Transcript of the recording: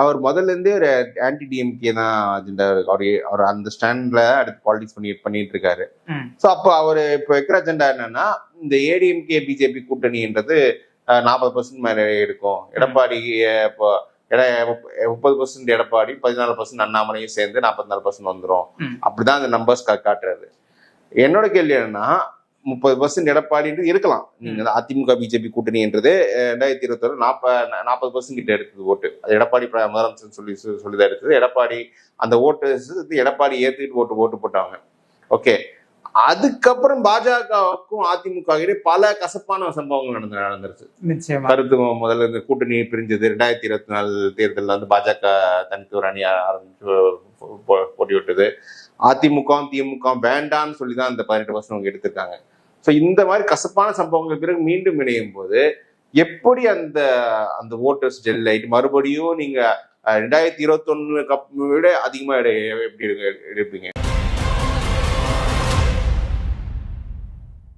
அவர் முதல்ல இருந்தே ஒரு ஆன்டி டிஎம்கே தான் அஜெண்டா அவர் அவர் அந்த ஸ்டாண்ட்ல அடுத்து பாலிடிக்ஸ் பண்ணி பண்ணிட்டு இருக்காரு. ஸோ அப்போ அவர் இப்போ வைக்கிற அஜெண்டா என்னன்னா இந்த ஏடிஎம்கே பிஜேபி கூட்டணின்றது நாற்பது பர்சன்ட் மேலே இருக்கும். எடப்பாடி இப்போ முப்பது பர்சன்ட் எடப்பாடி பதினாலு பர்சன்ட் அண்ணாமலையும் சேர்ந்து நாற்பத்தி நாலு பர்சன்ட் வந்துடும். அப்படிதான் அந்த நம்பர்ஸ் காட்டுறாரு என்னோட கேள்வி என்னன்னா முப்பது பர்சன்ட் எடப்பாடின்றது இருக்கலாம். வந்து அதிமுக பிஜேபி கூட்டணின்றது ரெண்டாயிரத்தி இருபத்தொரு நாற்பது நாற்பது பர்சன்ட் கிட்ட எடுத்தது ஓட்டு. அது எடப்பாடி முதலமைச்சர் சொல்லி சொல்லி- சொல்லிதான் எடுத்தது. எடப்பாடி அந்த ஓட்டு எடப்பாடி ஏத்துக்கிட்டு ஓட்டு ஓட்டு போட்டாங்க. ஓகே. அதுக்கப்புறம் பாஜகவுக்கும் அதிமுக இடையே பல கசப்பான சம்பவங்கள் நடந்து நடந்துருச்சு. கருத்து முதல்ல இந்த கூட்டணி பிரிஞ்சது ரெண்டாயிரத்தி இருபத்தி நாலு தேர்தலில் வந்து பாஜக தனித்து ஒரு அணியா ஆரம்பிச்சு போ- போ- போட்டி விட்டது அதிமுக திமுக வேண்டான்னு சொல்லி தான் அந்த பதினெட்டு வருஷம் அவங்க எடுத்திருக்காங்க. ஸோ இந்த மாதிரி கசப்பான சம்பவங்கள் பிறகு மீண்டும் இணையும் போது எப்படி அந்த அந்த ஓட்டர்ஸ் ஜெல் லைட் மறுபடியும் நீங்க ரெண்டாயிரத்தி இருபத்தொன்னு கப் விட அதிகமா எப்படி எடுப்பீங்க?